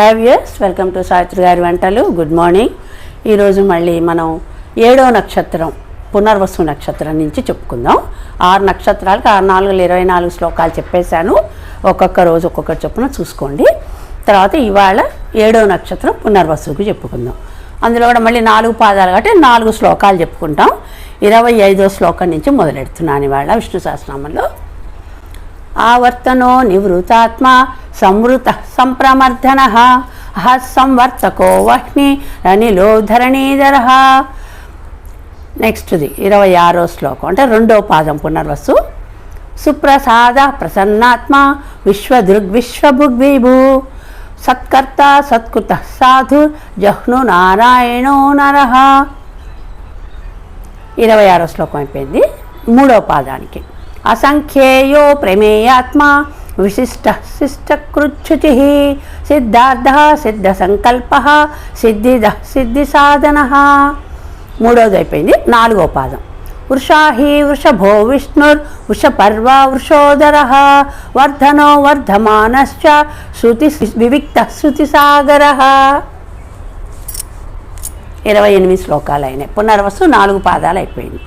Have yes welcome to Savitri గారి వంటలు good morning ఈరోజు మళ్ళీ మనం ఏడో నక్షత్రం పునర్వసు నక్షత్రం నుంచి చెప్పుకుందాం. ఆరు నక్షత్రాలకు ఆరు నాలుగు ఇరవై నాలుగు శ్లోకాలు చెప్పేశాను. ఒక్కొక్క రోజు ఒక్కొక్కటి చొప్పున చూసుకోండి. తర్వాత ఇవాళ ఏడో నక్షత్రం పునర్వసుకు చెప్పుకుందాం. అందులో కూడా మళ్ళీ నాలుగు పాదాలు కాబట్టి నాలుగు శ్లోకాలు చెప్పుకుంటాం. ఇరవై ఐదో శ్లోకం నుంచి మొదలెడుతున్నాను ఇవాళ విష్ణు సహస్రనామంలో. ఆవర్తనో నివృతాత్మ సంవృత సంప్రమర్ధన సంవర్తకో వహ్ని రనిలో ధరణీధర. నెక్స్ట్ది ఇరవై ఆరో శ్లోకం. అంటే రెండో పాదం పునర్వసు. సుప్రసాద ప్రసన్నాత్మ విశ్వదృగ్విశ్వభుగ్విభూ. సత్కర్త సత్కృత సాధు జహ్ను నారాయణో నరః. ఇరవై ఆరో శ్లోకం అయిపోయింది. మూడో పాదానికి. అసంఖ్యేయో ప్రమేయాత్మ విశిష్ట శిష్టకృచ్యుతి సిద్ధార్థ సిద్ధ సంకల్ప సిద్ధిద సిద్ధి సాధన మూడోది అయిపోయింది నాలుగో పాదం. వృషాహి వృషభో విష్ణుర్ వృషపర్వ వృషోదర వర్ధనో వర్ధమానశ్చ శృతి వివిక్త శృతిసాగర. ఇరవై ఎనిమిది శ్లోకాలు అయినాయి పునర్వసు నాలుగు పాదాలు అయిపోయింది.